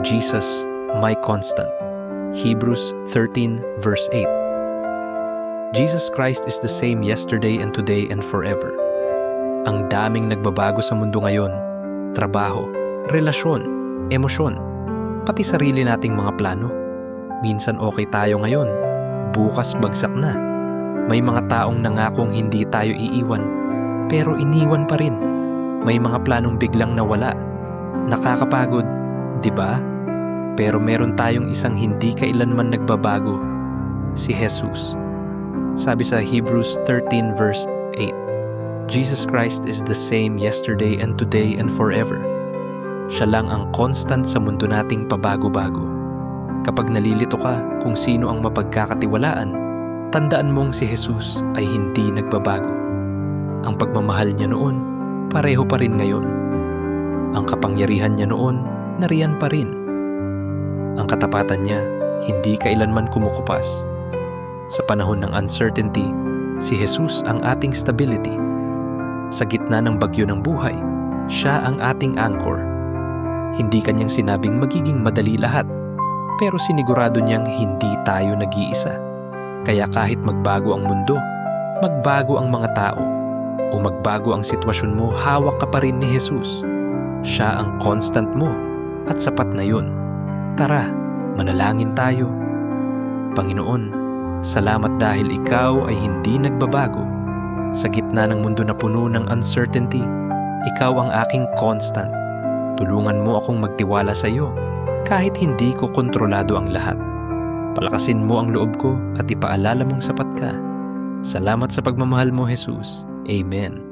Jesus, my constant. Hebrews 13 verse 8. Jesus Christ is the same yesterday and today and forever. Ang daming nagbabago sa mundo ngayon. Trabaho, relasyon, emosyon, pati sarili nating mga plano. Minsan okay tayo ngayon, bukas bagsak na. May mga taong nangakong hindi tayo iiwan, pero iniwan pa rin. May mga planong biglang nawala. Nakakapagod, di ba? Pero meron tayong isang hindi kailanman nagbabago, si Jesus. Sabi sa Hebrews 13 verse 8, Jesus Christ is the same yesterday and today and forever. Siya lang ang constant sa mundo nating pabago-bago. Kapag nalilito ka kung sino ang mapagkakatiwalaan, tandaan mong si Jesus ay hindi nagbabago. Ang pagmamahal niya noon, pareho pa rin ngayon. Ang kapangyarihan niya noon, nariyan pa rin. Ang katapatan niya, hindi kailanman kumukupas. Sa panahon ng uncertainty, si Jesus ang ating stability. Sa gitna ng bagyo ng buhay, siya ang ating anchor. Hindi kanyang sinabing magiging madali lahat, pero sinigurado niyang hindi tayo nag-iisa. Kaya kahit magbago ang mundo, magbago ang mga tao, o magbago ang sitwasyon mo, hawak ka pa rin ni Jesus. Siya ang constant mo at sapat na yun. Tara, manalangin tayo. Panginoon, salamat dahil ikaw ay hindi nagbabago. Sa gitna ng mundo na puno ng uncertainty, ikaw ang aking constant. Tulungan mo akong magtiwala sa iyo kahit hindi ko kontrolado ang lahat. Palakasin mo ang loob ko at ipaalala mong sapat ka. Salamat sa pagmamahal mo, Jesus. Amen.